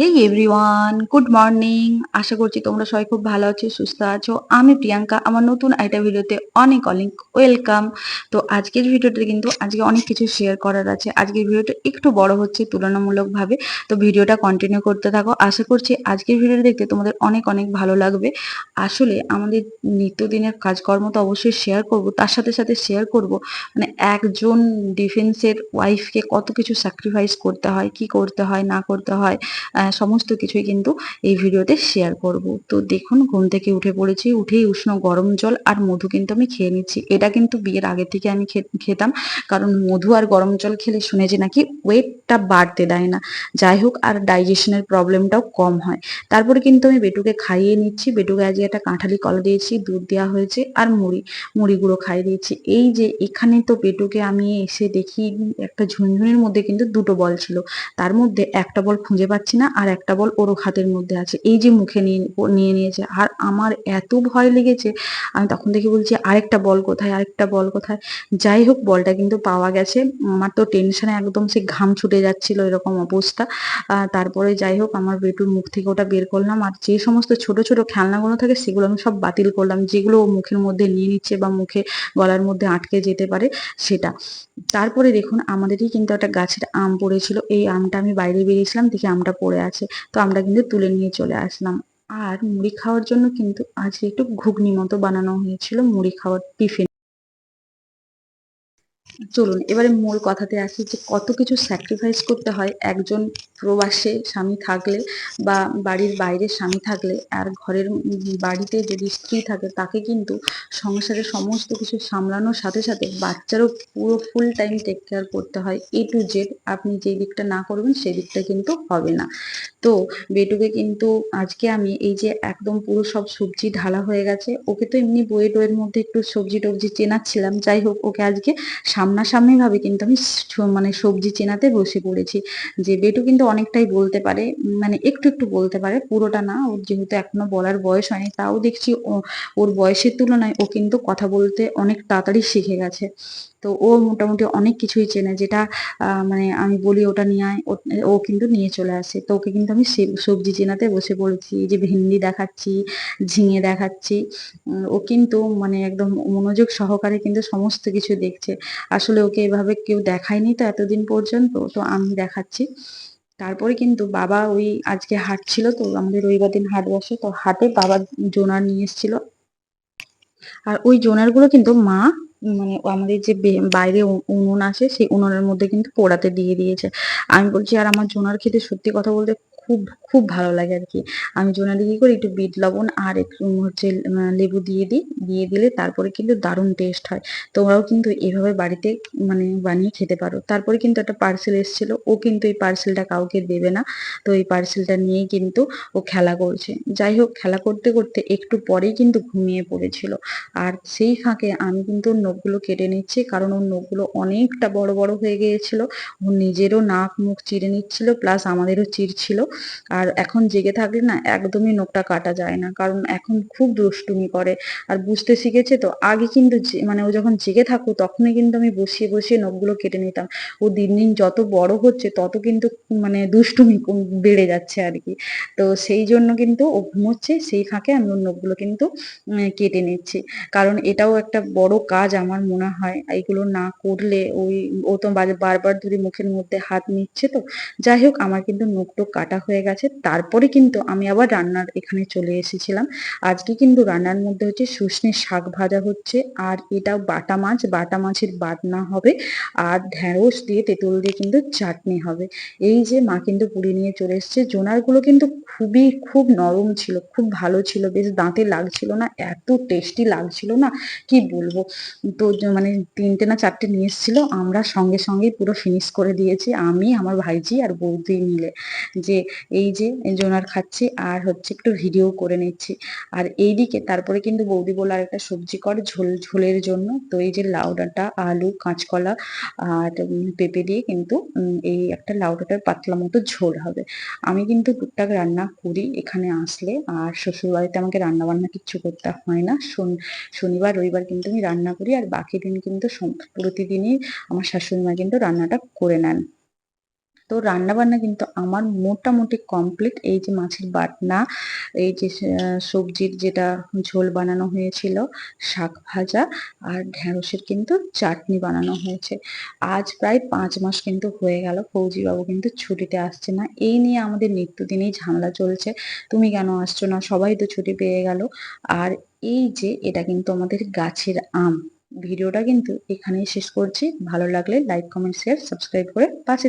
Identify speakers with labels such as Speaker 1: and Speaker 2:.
Speaker 1: হেই everyone good morning আশা করছি তোমরা সবাই খুব ভালো আছো, সুস্থ আছো। আমি প্রিয়াঙ্কা, আমার নতুন একটা ভিডিওতে অনেক অনেক ওয়েলকাম তো আজকের ভিডিওতে কিন্তু আজকে অনেক কিছু শেয়ার করার আছে। আজকের ভিডিওটা একটু বড় হচ্ছে তুলনামূলকভাবে। তো ভিডিওটা কন্টিনিউ করতে থাকো। আশা করছি আজকের ভিডিওটা দেখতে তোমাদের অনেক অনেক ভালো লাগবে। আসলে আমাদের নিত্যদিনের কাজকর্ম তো অবশ্যই শেয়ার করব। তার সাথে সাথে শেয়ার করব। মানে একজন ডিফেন্সের ওয়াইফকে কত কিছু স্যাক্রিফাইস করতে হয়, কি করতে হয়, না করতে হয় সমস্ত কিছুই কিন্তু এই ভিডিওতে শেয়ার করব। তো দেখুন, ঘুম থেকে উঠে পড়েছি, উঠেই উষ্ণ গরম জল আর মধু কিন্তু আমি খেয়ে নিচ্ছি। এটা কিন্তু বিয়ের আগে থেকে আমি খেতাম, কারণ মধু আর গরম জল খেলে শুনেছি নাকি ওয়েটটা বাড়তে দেয় না। যাই হোক, আর ডাইজেশনের প্রবলেমটাও কম হয়। তারপরে কিন্তু আমি বেটুকে খাইয়ে নিচ্ছি। বেটুকে আজকে একটা কাঁঠালি কলা দিয়েছি, দুধ দেওয়া হয়েছে আর মুড়ি মুড়িগুলো খাইয়ে দিয়েছি। এই যে এখানে তো বেটুকে আমি এসে দেখি, একটা ঝুনঝুনির মধ্যে কিন্তু দুটো বল ছিল। তার মধ্যে একটা বল খুঁজে পাচ্ছি না আর একটা বল ওর হাতের মধ্যে আছে। এই যে মুখে নিয়ে নিয়ে নিয়েছে। আর আমার এত ভয় লেগেছে, আমি তখন থেকে বলছি, আরেকটা বল কোথায়? আরেকটা বল কোথায়? যাই হোক, বলটা কিন্তু পাওয়া গেছে। আমার তো টেনশনে একদম সে ঘাম ছুটে যাচ্ছিল এরকম অবস্থা। তারপরে যাই হোক, আমার বেটুর মুখ থেকে ওটা বের করলাম। আর যে সমস্ত ছোট ছোট খেলনাগুলো থাকে, সেগুলো আমি সব বাতিল করলাম। যেগুলো ও মুখের মধ্যে নিয়ে নিচ্ছে বা মুখে গলার মধ্যে আটকে যেতে পারে, সেটা। তারপরে দেখুন, আমাদেরই কিন্তু একটা গাছের আম পড়েছিল। এই আমটা আমি বাইরে বেরিয়েছিলাম, দেখি আমটা পড়ে আছে, তো আমরা কিন্তু তুলে নিয়ে চলে আসলাম। আর মুড়ি খাওয়ার জন্য কিন্তু আজকে একটু ঘুগনি মতো বানানো হয়েছিল, মুড়ি খাওয়ার টিফিন। চলুন, এবারে মূল কথাতে আসি যে কত কিছু স্যাক্রিফাইস করতে হয় একজন প্রবাসে স্বামী থাকলে বা বাড়ির বাইরে স্বামী থাকলে আর ঘরের বাড়িতে যদি স্ত্রী থাকে তাকে কিন্তু সংসারের সমস্ত কিছু সামলানোর সাথে সাথে বাচ্চারও পুরো ফুল টাইম টেক কেয়ার করতে হয়। এ টু জেড আপনি যেই দিকটা না করবেন সেই দিকটা কিন্তু হবে না। তো বেটুকে কিন্তু আজকে আমি এই যে একদম পুরো সব সবজি ঢালা হয়ে গেছে, ওকে তো এমনি বইয়ের টোয়ের মধ্যে একটু সবজি টবজি চেনাচ্ছিলাম। যাই হোক, ওকে আজকে সামনাসামনি ভাবে কিন্তু আমি মানে সবজি চেনাতে বসে পড়েছি। যে বেটু কিন্তু অনেকটাই বলতে পারে মানে একটু একটু বলতে পারে, পুরোটা না, ওর যেহেতু এখনও বলার বয়স হয়নি, তাও দেখছি ওর বয়সের তুলনায় ও কিন্তু কথা বলতে অনেক তাড়াতাড়ি শিখে গেছে। তো ও মোটামুটি অনেক কিছুই চেনে, যেটা মানে আমি বলি ওটা নিয়ে আয়, ও কিন্তু নিয়ে চলে আসে। তো ওকে কিন্তু আমি সবজি চেনাতে বসে পড়েছি যে ভেন্ডি দেখাচ্ছি, ঝিঙে দেখাচ্ছি, ও কিন্তু মানে একদম মনোযোগ সহকারে কিন্তু সমস্ত কিছু দেখছে। আসলে ওকে এভাবে কেউ দেখায়নি তো এতদিন পর্যন্ত, তো আমি দেখাচ্ছি। তারপরে কিন্তু বাবা ওই আজকে হাট ছিল তো, আমাদের রবিবার দিন হাট বসে, তো হাটে বাবা জোনার নিয়ে এসেছিল। আর ওই জোনারগুলো কিন্তু মা মানে আমাদের যে বাইরে উনুন আসে, সেই উনুনের মধ্যে কিন্তু পোড়াতে দিয়ে দিয়েছে। আমি বলছি, আর আমার জোনার খেতে সত্যি কথা বলতে খুব খুব ভালো লাগে আর কি। আমি জোনালি কি করি একটু বিট লবণ আর একটু হচ্ছে লেবু দিয়ে দিই। দিয়ে দিলে তারপরে কিন্তু দারুণ টেস্ট হয়। তোমরাও কিন্তু এভাবে বাড়িতে মানে বানিয়ে খেতে পারো। তারপরে কিন্তু একটা পার্সেল এসেছিল। ও কিন্তু এই পার্সেলটা কাউকে দেবে না। তো এই পার্সেলটা নিয়েই কিন্তু ও খেলা করছে। যাই হোক, খেলা করতে করতে একটু পরেই কিন্তু ঘুমিয়ে পড়েছিল। আর সেই ফাঁকে আমি কিন্তু নখগুলো কেটে নিচ্ছি। কারণ ওর নখগুলো অনেকটা বড় বড় হয়ে গিয়েছিল। ও নিজেরও নাক, মুখ চিড়ে নিচ্ছিল। প্লাস আমাদেরও চিরছিল আর এখন জেগে থাকলে না একদমই নখটা কাটা যায় না। কারণ এখন খুব দুষ্টুমি করে। আর বুঝতে শিখেছে তো? আগে কিন্তু মানে ও যখন জেগে থাকতো তখনই কিন্তু আমি বসিয়ে বসিয়ে নখগুলো কেটে নিতাম। ও দিন দিন যত বড় হচ্ছে তত কিন্তু মানে দুষ্টুমি বেড়ে যাচ্ছে আর কি। তো সেই জন্য কিন্তু ও ঘুমোচ্ছে, সেই ফাঁকে আমি ওর নখগুলো কিন্তু কেটে নিচ্ছি। কারণ এটাও একটা বড় কাজ আমার মনে হয়। এইগুলো না করলে ওই, ও তো বারবার ধরে মুখের মধ্যে হাত নিচ্ছে তো? যাই হোক, আমার কিন্তু নখ কাটা হয়ে গেছে। তারপরে কিন্তু আমি আবার রান্নার এখানে চলে এসেছিলাম। আজকে কিন্তু রান্নার মধ্যে হচ্ছে শুশনির শাক ভাজা হচ্ছে। আর এটা বাটা মাছ। বাটা মাছের বাটনা হবে। আর ঢেঁড়স দিয়ে, তেঁতুল দিয়ে কিন্তু চাটনি হবে। এই যে মা কিন্তু পুরি নিয়ে চলে এসছে। জোনারগুলো কিন্তু খুবই, খুব নরম ছিল। খুব ভালো ছিল। বেশ দাঁতে লাগছিল না। এত টেস্টি লাগছিল না। কি বলব? তো মানে তিনটে না চারটে নিয়ে এসেছিল। আমরা সঙ্গে সঙ্গে পুরো ফিনিশ করে দিয়েছি। আমি, আমার ভাইজি আর বৌদি মিলে। যে এই যে জোনার খাচ্ছি, আর হচ্ছে একটু ভিডিও করে নিচ্ছি। আর এইদিকে তারপরে কিন্তু বৌদি বলে আর একটা সবজি কর, ঝোল, ঝোলের জন্য। তো এই যে লাউ ডাঁটা, আলু, কাঁচকলা, আর পেঁপে দিয়ে কিন্তু এই একটা লাউ ডাঁটার পাতলা মতো ঝোল হবে। আমি কিন্তু টুকটাক রান্না করি এখানে আসলে, আর শ্বশুরবাড়িতে আমাকে রান্না বান্না কিচ্ছু করতে হয় না। শনিবার, রবিবার কিন্তু আমি রান্না করি, আর বাকি দিন কিন্তু প্রতিদিনই আমার শাশুড়ি মা কিন্তু রান্নাটা করে নেন। তো রান্না বান্না কিন্তু আমার মোটামুটি কমপ্লিট এই যে মাছের বাটনা, এই যে সবজির যেটা ঝোল বানানো হয়েছিল, শাক ভাজা আর ঢ্যাঁড়সের কিন্তু চাটনি বানানো হয়েছে। আজ প্রায় পাঁচ মাস কিন্তু হয়ে গেল, ফৌজিবাবু কিন্তু ছুটিতে আসছে না। এই নিয়ে আমাদের নিত্যদিনই ঝামেলা চলছে। তুমি কেন আসছো না? সবাই তো ছুটি পেয়ে গেল। আর এই যে, এটা কিন্তু আমাদের গাছের আম। ভিডিওটা কিন্তু এখানেই শেষ করছি। ভালো লাগলে লাইক কমেন্ট শেয়ার সাবস্ক্রাইব করে পাশে